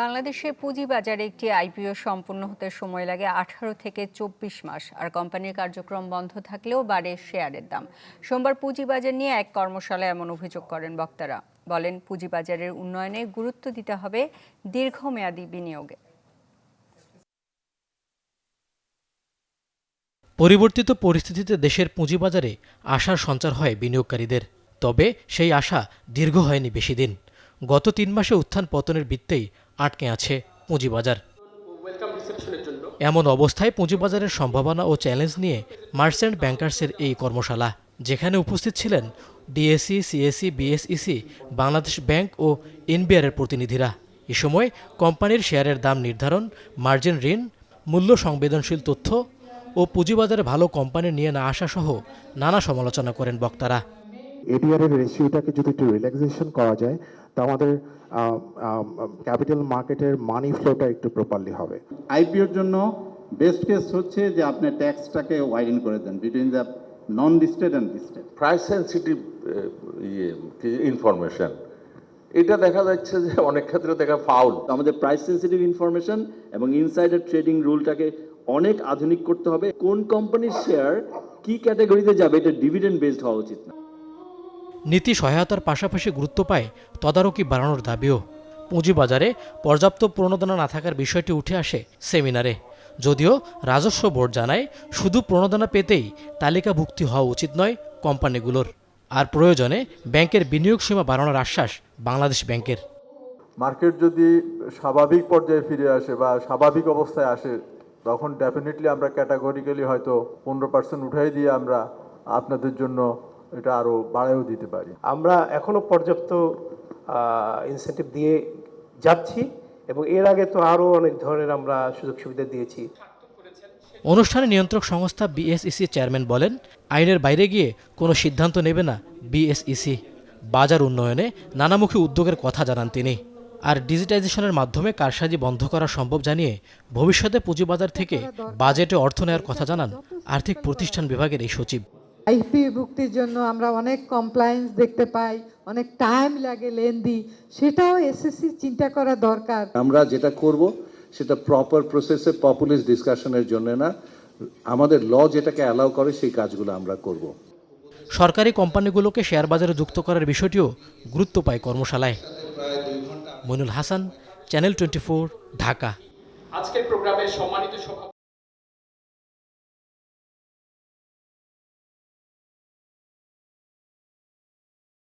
বাংলাদেশের পুঁজিবাজারে একটি আইপিও সম্পন্ন হতে সময় লাগে আঠারো থেকে চব্বিশ মাস, আর কোম্পানির কার্যক্রম বন্ধ থাকলেও বাড়ে শেয়ারের দাম। সোমবার পুঁজিবাজার নিয়ে এক কর্মশালায় এমন অভিযোগ করেন বক্তারা। বলেন, পুঁজিবাজারের উন্নয়নে গুরুত্ব দিতে হবে দীর্ঘমেয়াদী বিনিয়োগে। পরিবর্তিত পরিস্থিতিতে দেশের পুঁজিবাজারে আশার সঞ্চার হয় বিনিয়োগকারীদের, তবে সেই আশা দীর্ঘ হয়নি বেশি দিন গত তিন মাসে উত্থান পতনের বৃত্তেই আটকে আছে পুঁজিবাজার। এমন অবস্থায় পুঁজিবাজারের সম্ভাবনা ও চ্যালেঞ্জ নিয়ে মার্চেন্ট ব্যাংকার্সের এই কর্মশালা যেখানে উপস্থিত ছিলেন DSC CSC BSEC Bangladesh Bank ও এনবিআরের প্রতিনিধিরা। এ সময় কোম্পানির শেয়ারের দাম নির্ধারণ মার্জিন ঋণ মূল্য সংবেদনশীল তথ্য ও পুঁজিবাজারে ভালো কোম্পানি নিয়ে না আসা সহ নানা সমালোচনা করেন বক্তারা। এডিআর এর রেশিওটাকে যদি একটু রিল্যাক্সেশন করা যায় তো আমাদের ক্যাপিটাল মার্কেটের মানি ফ্লোটা একটু প্রপারলি হবে। আইপিওর জন্য বেস্ট কেস হচ্ছে যে আপনি ট্যাক্সটাকে ওয়াইডেন করে দেন between the non listed and listed price sensitive ইয়ে ইনফরমেশন এটা দেখা যাচ্ছে যে অনেক ক্ষেত্রে দেখা ফাউল আমাদের প্রাইস সেন্সিটিভ ইনফরমেশন এবং ইনসাইডার ট্রেডিং রুলটাকে অনেক আধুনিক করতে হবে। কোন কোম্পানির শেয়ার কি ক্যাটাগরিতে যাবে এটা ডিভিডেন্ড বেসড হওয়া উচিত না। নীতি সহায়তার পাশাপাশি গুরুত্ব পায় তদারকি বাড়ানোর দাবিও। পুঁজিবাজারে পর্যাপ্ত প্রণোদনা না থাকার বিষয়টি উঠে আসে সেমিনারে। যদিও রাজস্ব বোর্ড জানায়, শুধু প্রণোদনা পেতেই তালিকাভুক্তি হওয়া উচিত নয় কোম্পানিগুলোর। আর প্রয়োজনে ব্যাংকের বিনিয়োগ সীমা বাড়ানোর আশ্বাস বাংলাদেশ ব্যাংকের। মার্কেট যদি স্বাভাবিক পর্যায়ে ফিরে আসে বা স্বাভাবিক অবস্থায় আসে, তখন ডেফিনেটলি আমরা ক্যাটাগরিক্যালি হয়তো পনেরো পার্সেন্ট উঠাই দিয়ে আমরা আপনাদের জন্য এটা আরও বাড়ায়ও দিতে পারি। আমরা এখনও পর্যাপ্ত ইনসেন্টিভ দিয়ে যাচ্ছি এবং এর আগে তো আরও অনেক ধরনের আমরা সুযোগ সুবিধা দিয়েছি। অনুষ্ঠানে নিয়ন্ত্রক সংস্থা বিএসইসি চেয়ারম্যান বলেন, আইনের বাইরে গিয়ে কোনো সিদ্ধান্ত নেবে না বিএসইসি বাজার উন্নয়নে নানামুখী উদ্যোগের কথা জানান তিনি। আর ডিজিটাইজেশনের মাধ্যমে কারসাজি বন্ধ করা সম্ভব জানিয়ে ভবিষ্যতে পুঁজিবাজার থেকে বাজেটে অর্থ নেওয়ার কথা জানান আর্থিক প্রতিষ্ঠান বিভাগের এই সচিব। আইপি ভুক্তির জন্য আমরা অনেক কমপ্লায়েন্স দেখতে পাই অনেক টাইম লাগে লেন্দি সেটাও এসএসসি চিন্তা করা দরকার। আমরা যেটা করব সেটা প্রপার প্রসেসে পপুলিস্ট ডিসকাশনের জন্য না আমাদের ল যেটাকে অ্যালাউ করে সেই কাজগুলো আমরা করব। সরকারি কোম্পানিগুলোকে শেয়ার বাজারে যুক্ত করার বিষয়টিও গুরুত্ব পায় কর্মশালায়। Moinul Hasan channel twenty Dhaka. আজকের প্রোগ্রামের সম্মানিত